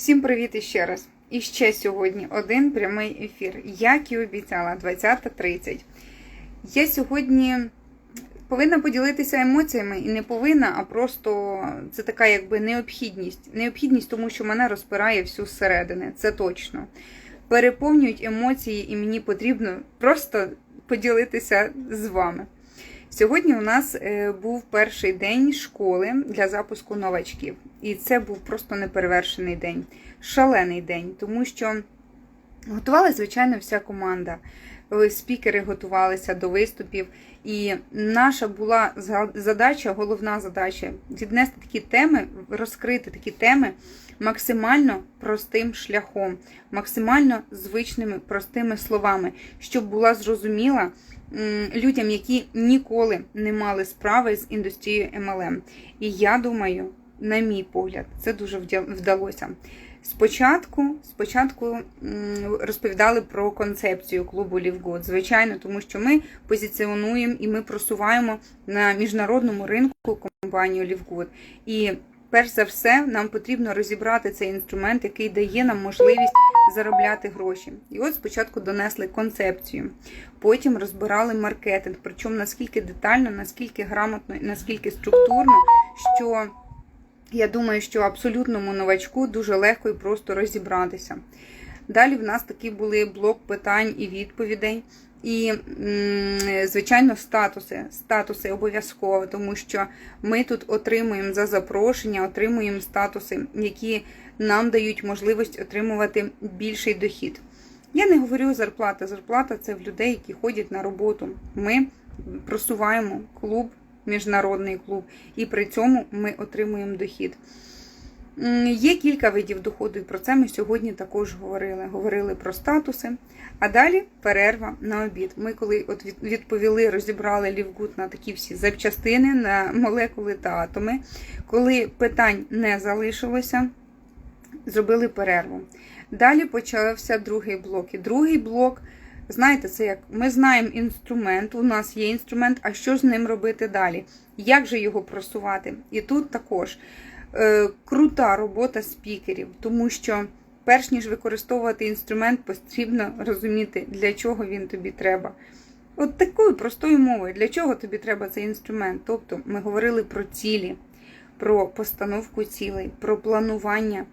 Всім привіт іще раз. І ще сьогодні один прямий ефір, як і обіцяла, 20.30. Я сьогодні повинна поділитися емоціями і не повинна, а просто це така якби необхідність. Необхідність, тому що мене розпирає всю зсередини, це точно. Переповнюють емоції, і мені потрібно просто поділитися з вами. Сьогодні у нас е, був перший день школи для запуску новачків, і це був просто неперевершений день, шалений день, тому що готувалася, звичайно, вся команда. Е, Спікери готувалися до виступів, і наша була задача, головна задача віднести такі теми, розкрити такі теми максимально простим шляхом, максимально звичними простими словами, щоб була зрозуміла людям, які ніколи не мали справи з індустрією MLM. І я думаю, на мій погляд, це дуже вдалося. Спочатку спочатку розповідали про концепцію клубу Лівгод. Звичайно, тому що ми позиціонуємо і ми просуваємо на міжнародному ринку компанію Лівгод. І перш за все, нам потрібно розібрати цей інструмент, який дає нам можливість заробляти гроші. І от спочатку донесли концепцію, потім розбирали маркетинг, причому наскільки детально, наскільки грамотно, наскільки структурно, що я думаю, що абсолютному новачку дуже легко і просто розібратися. Далі в нас такі були блок питань і відповідей. І, звичайно, статуси. Статуси обов'язково, тому що ми тут отримуємо за запрошення, отримуємо статуси, які нам дають можливість отримувати більший дохід. Я не говорю зарплата. Зарплата це в людей, які ходять на роботу. Ми просуваємо клуб, міжнародний клуб, і при цьому ми отримуємо дохід. Є кілька видів доходу, і про це ми сьогодні також говорили. Говорили про статуси. А далі перерва на обід. Ми, коли от відповіли, розібрали лівгут на такі всі запчастини, на молекули та атоми, коли питань не залишилося, зробили перерву. Далі почався другий блок. І другий блок, знаєте, це як ми знаємо інструмент, у нас є інструмент, а що з ним робити далі? Як же його просувати? І тут також крута робота спікерів, тому що. Перш ніж використовувати інструмент, потрібно розуміти, для чого він тобі треба. От такою простою мовою, для чого тобі треба цей інструмент. Тобто ми говорили про цілі, про постановку цілей, про планування,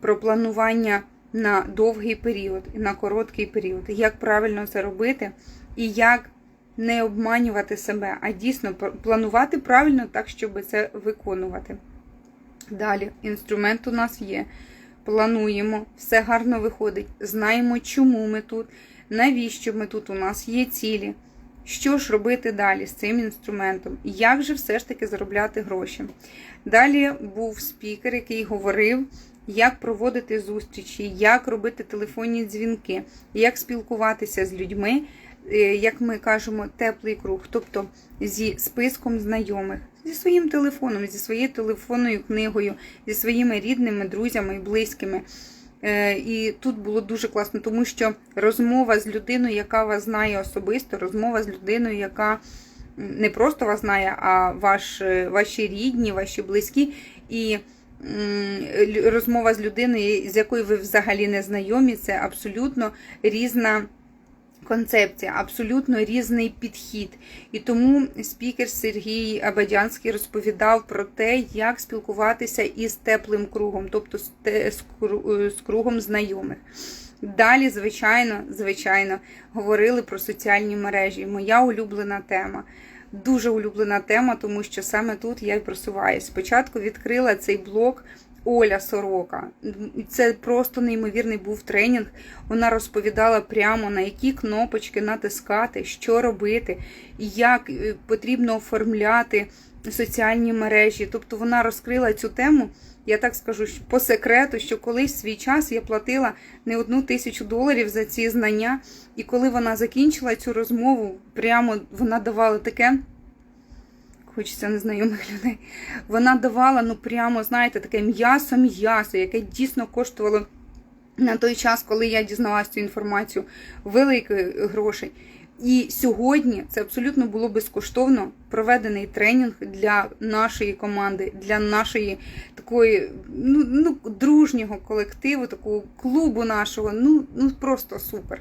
про планування на довгий період і на короткий період, як правильно це робити, і як не обманювати себе, а дійсно планувати правильно так, щоб це виконувати. Далі, інструмент у нас є плануємо, все гарно виходить, знаємо, чому ми тут, навіщо ми тут, у нас є цілі. Що ж робити далі з цим інструментом? Як же все ж таки заробляти гроші? Далі був спікер, який говорив, як проводити зустрічі, як робити телефонні дзвінки, як спілкуватися з людьми, е, як ми кажемо, теплий круг, тобто зі списком знайомих, зі своїм телефоном, зі своєю телефонною книгою, зі своїми рідними, друзями і близькими. Е, і тут було дуже класно, тому що розмова з людиною, яка вас знає особисто, розмова з людиною, яка не просто вас знає, а ваш, ваші рідні, ваші близькі. І розмова з людиною, з якою ви взагалі не знайомі, це абсолютно різна концепція, абсолютно різний підхід. І тому спікер Сергій Абадянський розповідав про те, як спілкуватися із теплим кругом, тобто з кругом знайомих. Далі, звичайно, звичайно, говорили про соціальні мережі. Моя улюблена тема. Дуже улюблена тема, тому що саме тут я й просуваюсь. Спочатку відкрила цей блог Оля Сорока. Це просто неймовірний був тренінг. Вона розповідала прямо на які кнопочки натискати, що робити, як е, потрібно оформляти соціальні мережі. Тобто вона розкрила цю тему. Я так скажу по секрету, що колись в свій час я платила не одну тисячу доларів за ці знання, і коли вона закінчила цю розмову, прямо вона давала таке хочеться незнайомих людей. Вона давала, ну прямо, знаєте, таке м'ясо-м'ясо, яке дійсно коштувало на той час, коли я дізналася цю інформацію, великих грошей. І сьогодні це абсолютно було безкоштовно проведений тренінг для нашої команди, для нашої такої ну, ну дружнього колективу, такого клубу нашого. Ну, ну просто супер.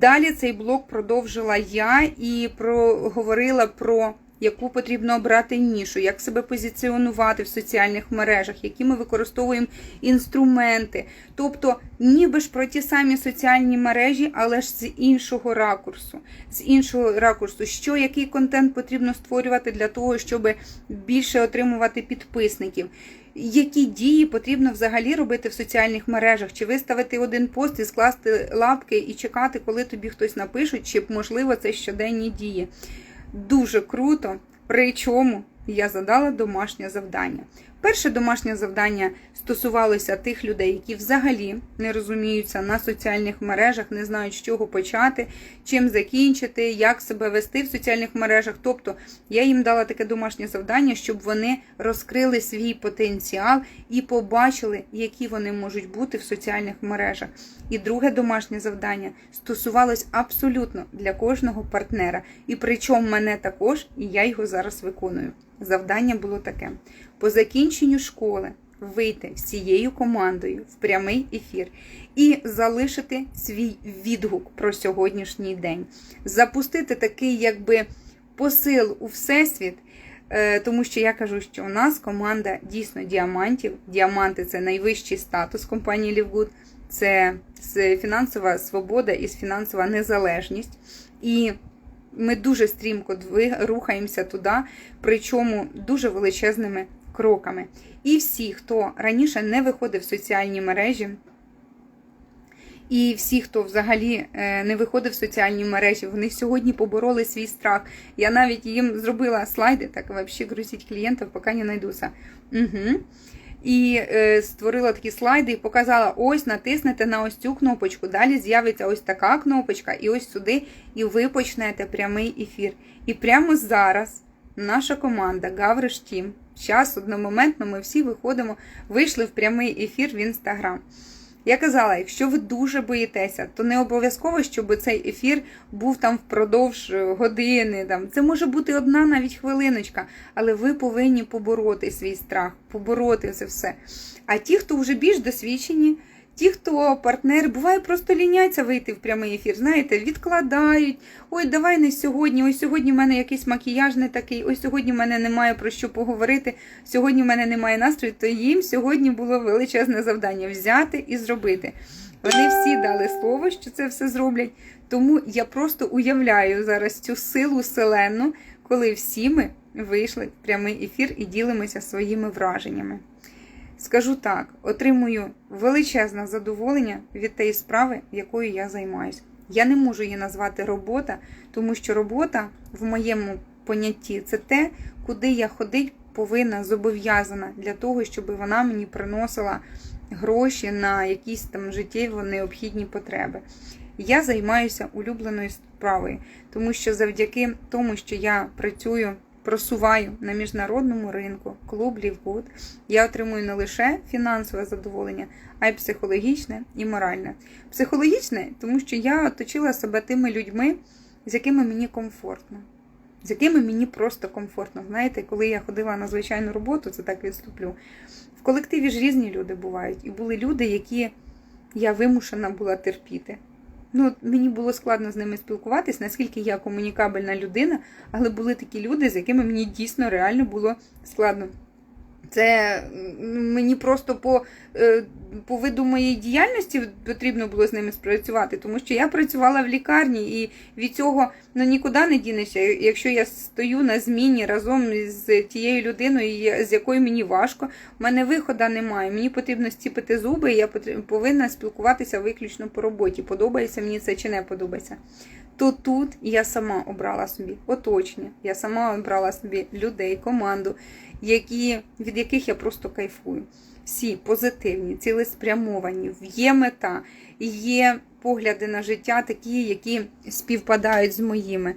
Далі цей блок продовжила я і проговорила про яку потрібно обрати нішу, як себе позиціонувати в соціальних мережах, які ми використовуємо інструменти. Тобто, ніби ж про ті самі соціальні мережі, але ж з іншого ракурсу. З іншого ракурсу, що який контент потрібно створювати для того, щоб більше отримувати підписників. Які дії потрібно взагалі робити в соціальних мережах? Чи виставити один пост і скласти лапки і чекати, коли тобі хтось напишуть, чи можливо це щоденні дії? Дуже круто. Причому я задала домашнє завдання. Перше домашнє завдання стосувалося тих людей, які взагалі не розуміються на соціальних мережах, не знають, з чого почати, чим закінчити, як себе вести в соціальних мережах. Тобто я їм дала таке домашнє завдання, щоб вони розкрили свій потенціал і побачили, які вони можуть бути в соціальних мережах. І друге домашнє завдання стосувалось абсолютно для кожного партнера. І причому мене також, і я його зараз виконую. Завдання було таке: по закінченню школи вийти всією командою в прямий ефір і залишити свій відгук про сьогоднішній день, запустити такий, якби посил у всесвіт. Е, тому що я кажу, що у нас команда дійсно діамантів. Діаманти це найвищий статус компанії Лівгуд, це фінансова свобода і фінансова незалежність. І ми дуже стрімко рухаємося туди, причому дуже величезними кроками. І всі, хто раніше не виходив в соціальні мережі, і всі, хто взагалі е, не виходив в соціальні мережі, вони сьогодні побороли свій страх. Я навіть їм зробила слайди, так взагалі грузить клієнтів, поки не знайдуся. Угу. І е, створила такі слайди і показала: ось натиснете на ось цю кнопочку. Далі з'явиться ось така кнопочка, і ось сюди, і ви почнете прямий ефір. І прямо зараз наша команда Гавриш Тім, зараз одномоментно ми всі виходимо, вийшли в прямий ефір в інстаграм. Я казала, якщо ви дуже боїтеся, то не обов'язково, щоб цей ефір був там впродовж е, години. Там. Це може бути одна навіть хвилиночка, але ви повинні побороти свій страх, побороти це все. А ті, хто вже більш досвідчені, Ті, хто партнер, буває, просто ліняться вийти в прямий ефір. Знаєте, відкладають. Ой, давай не сьогодні. Ой, сьогодні в мене якийсь макіяж не такий. Ой, сьогодні в мене немає про що поговорити. Сьогодні в мене немає настрою. То їм сьогодні було величезне завдання взяти і зробити. Вони всі дали слово, що це все зроблять. Тому я просто уявляю зараз цю силу селену, коли всі ми вийшли в прямий ефір і ділимося своїми враженнями. Скажу так, отримую величезне задоволення від тієї справи, якою я займаюся. Я не можу її назвати робота, тому що робота в моєму понятті це те, куди я ходить повинна зобов'язана для того, щоб вона мені приносила гроші на якісь там життєво необхідні потреби. Я займаюся улюбленою справою, тому що завдяки тому, що я працюю просуваю на міжнародному ринку клуб Лівгуд, я отримую не лише фінансове задоволення, а й психологічне і моральне. Психологічне, тому що я оточила себе тими людьми, з якими мені комфортно. З якими мені просто комфортно. Знаєте, коли я ходила на звичайну роботу, це так відступлю. В колективі ж різні люди бувають. І були люди, які я вимушена була терпіти. Ну, Мені було складно з ними спілкуватись, наскільки я комунікабельна людина, але були такі люди, з якими мені дійсно реально було складно. Це мені просто по е, по виду моєї діяльності потрібно було з ними спрацювати, тому що я працювала в лікарні і від цього ну, нікуди не дінешся. Якщо я стою на зміні разом з тією людиною, з якою мені важко, в мене виходу немає. Мені потрібно стіпити зуби, і я повинна спілкуватися виключно по роботі. Подобається мені це чи не подобається. То тут я сама обрала собі оточення, я сама обрала собі людей, команду які, від яких я просто кайфую. Всі позитивні, цілеспрямовані, є мета, є погляди на життя, такі, які співпадають з моїми.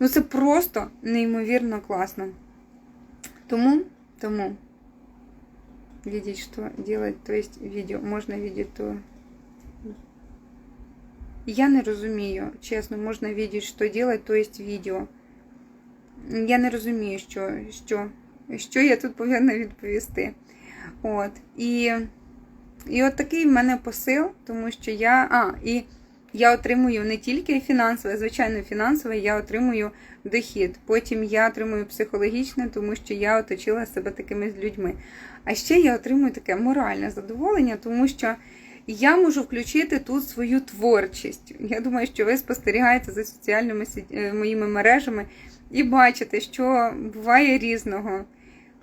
Ну, це просто неймовірно класно. Тому, тому, видеть, что делать, то есть видео, можно видеть то. Я не розумію, чесно, можна видеть, що делать, то есть відео. Я не розумію, що, що, що я тут повинна відповісти. От. І, і от такий в мене посил, тому що я. А, і я отримую не тільки фінансове, звичайно, фінансове, я отримую дохід. Потім я отримую психологічне, тому що я оточила себе такими людьми. А ще я отримую таке моральне задоволення, тому що я можу включити тут свою творчість. Я думаю, що ви спостерігаєте за соціальними е, моїми мережами і бачите, що буває різного.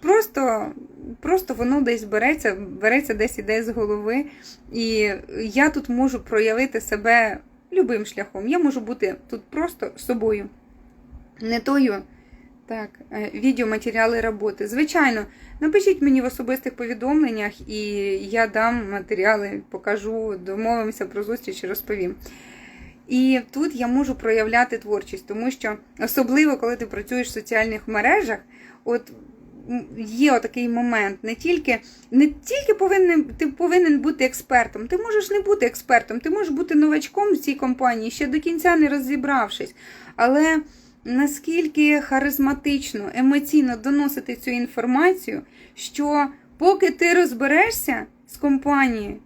Просто, просто воно десь береться, береться десь іде з голови. І я тут можу проявити себе любим шляхом. Я можу бути тут просто собою. Не тою. Так, е, відеоматеріали роботи. Звичайно, напишіть мені в особистих повідомленнях, і я дам матеріали, покажу, домовимося про зустріч і розповім. І тут я можу проявляти творчість, тому що особливо, коли ти працюєш в соціальних мережах, от є отакий момент. Не тільки, не тільки повинен, ти повинен бути експертом, ти можеш не бути експертом, ти можеш бути новачком в цій компанії, ще до кінця не розібравшись. Але наскільки харизматично, емоційно доносити цю інформацію, що поки ти розберешся з компанією,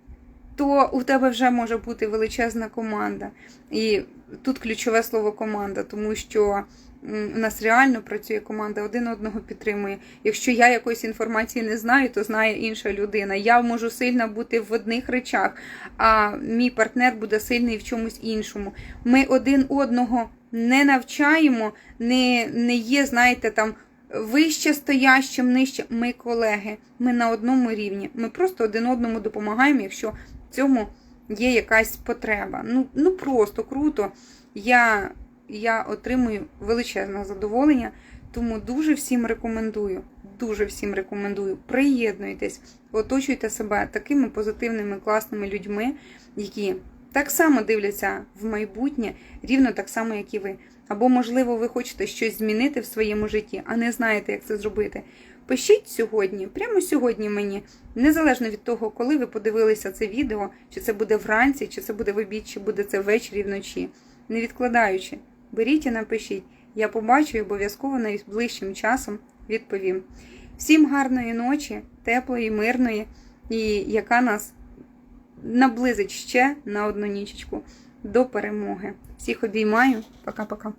то у тебе вже може бути величезна команда. І тут ключове слово команда, тому що у нас реально працює команда, один одного підтримує. Якщо я якоїсь інформації не знаю, то знає інша людина. Я можу сильна бути в одних речах, а мій партнер буде сильний в чомусь іншому. Ми один одного не навчаємо, не, не є, знаєте, там. Вище стоящим, нижче. Ми колеги, ми на одному рівні. Ми просто один одному допомагаємо, якщо в цьому є якась потреба. Ну, ну просто круто. Я, я отримую величезне задоволення, тому дуже всім рекомендую. Дуже всім рекомендую. Приєднуйтесь, оточуйте себе такими позитивними, класними людьми, які так само дивляться в майбутнє, рівно так само, як і ви. Або, можливо, ви хочете щось змінити в своєму житті, а не знаєте, як це зробити. Пишіть сьогодні, прямо сьогодні мені, незалежно від того, коли ви подивилися це відео, чи це буде вранці, чи це буде в обід, чи буде це ввечері вночі. Не відкладаючи, беріть і напишіть. Я побачу і обов'язково найближчим часом відповім. Всім гарної ночі, теплої, мирної, і яка нас наблизить ще на одну нічечку до перемоги. Всіх обіймаю. Пока-пока.